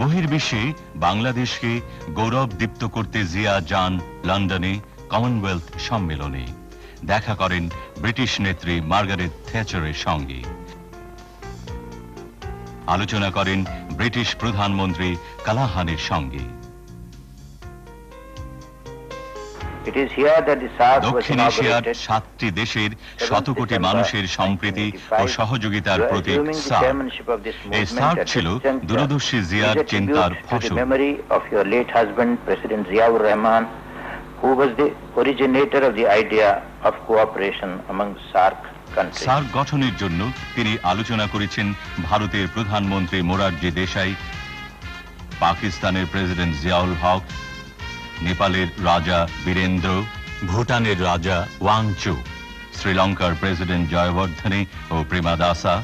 বহির্বিশ্বে বাংলাদেশকে গৌরব দীপ্ত করতে জিয়া যান লন্ডনে কমনওয়েলথ সম্মেলনে। দেখা করেন ব্রিটিশ নেত্রী মার্গারেট থ্যাচারের সঙ্গে। আলোচনা করেন ব্রিটিশ প্রধানমন্ত্রী কালাহানের সঙ্গে। দক্ষিণ এশিয়ার সাতটি দেশের শত কোটি মানুষের সম্প্রীতি ও সহযোগিতার প্রতীক ছিল দূরদর্শী জিয়ার চিন্তার ফসল সার্ক গঠনের জন্য তিনি আলোচনা করেছেন ভারতের প্রধানমন্ত্রী মোরারজি দেশাই পাকিস্তানের প্রেসিডেন্ট জিয়াউল হক নেপালের রাজা বীরেন্দ্র, ভুটানের রাজা ওয়াংচু, শ্রীলঙ্কার প্রেসিডেন্ট জয়বর্ধনে ও প্রেমাদাসা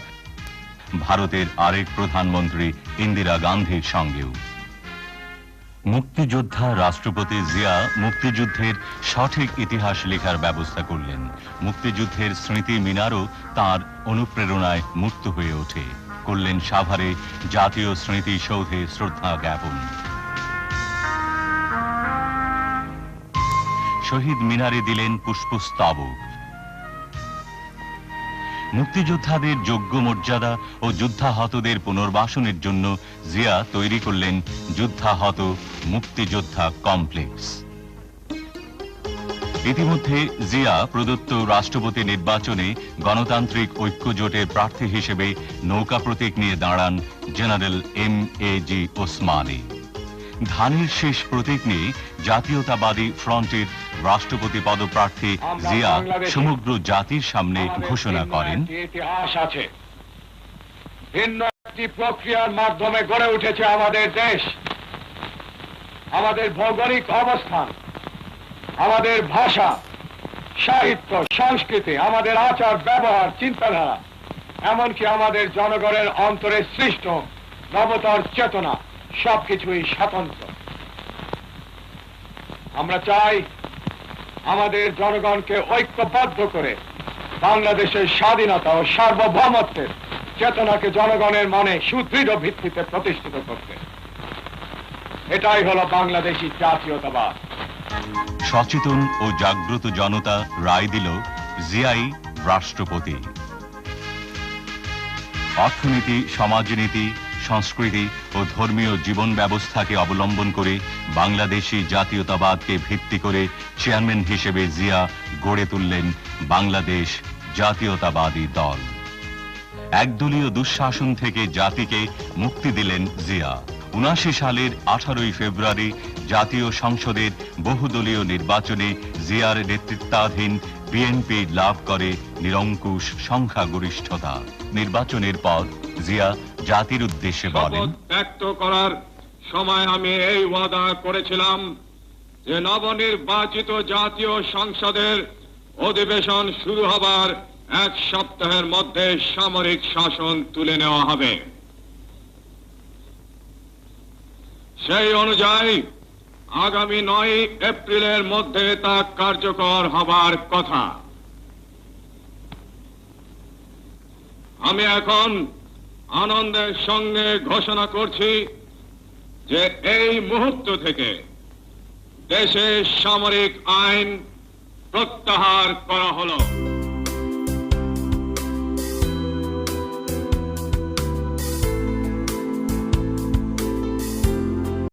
ভারতের আরেক প্রধানমন্ত্রী ইন্দিরা গান্ধীর সঙ্গেও। মুক্তিযোদ্ধা রাষ্ট্রপতি জিয়া মুক্তিযুদ্ধের সঠিক ইতিহাস লেখার ব্যবস্থা করলেন। মুক্তিযুদ্ধের স্মৃতি মিনারও তার অনুপ্রেরণায় মুক্ত হয়ে ওঠে। করলেন সাভারে জাতীয় স্মৃতি সৌধে শ্রদ্ধা জ্ঞাপন। শহীদ মিনারে দিলেন পুষ্পস্তবক। মুক্তিযোদ্ধাদের যোগ্য মর্যাদা ও যুদ্ধাহতদের পুনর্বাসনের জন্য জিয়া তৈরি করলেন যুদ্ধাহত মুক্তিযোদ্ধা কমপ্লেক্স। ইতিমধ্যে জিয়া প্রদত্ত রাষ্ট্রপতি নির্বাচনে গণতান্ত্রিক ঐক্য জোটের প্রার্থী হিসেবে নৌকা প্রতীক নিয়ে দাঁড়ান general M A G Osmani. ধানের শেষ প্রতীক নিয়ে জাতীয়তাবাদী ফ্রন্টের রাষ্ট্রপতি পদপ্রার্থী জিয়া সমগ্র জাতির সামনে ঘোষণা করেন। ইতিহাস আছে। ভিন্ন একটি প্রক্রিয়ার মাধ্যমে গড়ে উঠেছে আমাদের দেশ আমাদের ভৌগোলিক অবস্থান আমাদের ভাষা সাহিত্য সংস্কৃতি আমাদের আচার ব্যবহার চিন্তাধারা এমনকি আমাদের জনগণের অন্তরে সৃষ্ট নবতর চেতনা সবকিছুই স্বতন্ত্র আমরা চাই আমাদের জনগণকে ঐক্যবদ্ধ করে বাংলাদেশের স্বাধীনতা ও সার্বভৌমত্বের চেতনাকে জনগণের মনে সুদৃঢ় ভিত্তিতে প্রতিষ্ঠিত করতে। এটাই হলো বাংলাদেশী জাতীয়তাবাদ। সচেতন ও জাগ্রত জনতা রায় দিল জিয়াই রাষ্ট্রপতি। অর্থনীতি, সমাজনীতি সংস্কৃতি ও ধর্মীয় জীবন ব্যবস্থাকে অবলম্বন করে বাংলাদেশি জাতীয়তাবাদকে ভিত্তি করে চেয়ারম্যান হিসেবে জিয়া গড়ে তুললেন বাংলাদেশ জাতীয়তাবাদী দল। একদলীয় দুঃশাসন থেকে জাতিকে মুক্তি দিলেন জিয়া। উনাশি সালের আঠারোই ফেব্রুয়ারি জাতীয় সংসদের বহুদলীয় নির্বাচনে জিয়ার নেতৃত্বাধীন বিএনপি লাভ করে নিরঙ্কুশ সংখ্যাগরিষ্ঠতা। নির্বাচনের পর জিয়া জাতির উদ্দেশ্যে বলেন ব্যক্ত করার সময় আমি এই ওয়াদা করেছিলাম যে নবনির্বাচিত জাতীয় সংসদের অধিবেশন শুরু হবার এক সপ্তাহের মধ্যে সামরিক শাসন তুলে নেওয়া হবে। সেই অনুযায়ী, আগামী নয় এপ্রিলের মধ্যে তা কার্যকর হবার কথা। আমি এখন আনন্দের সঙ্গে ঘোষণা করছি যে এই মুহূর্ত থেকে দেশে সামরিক আইন প্রত্যাহার করা হলো।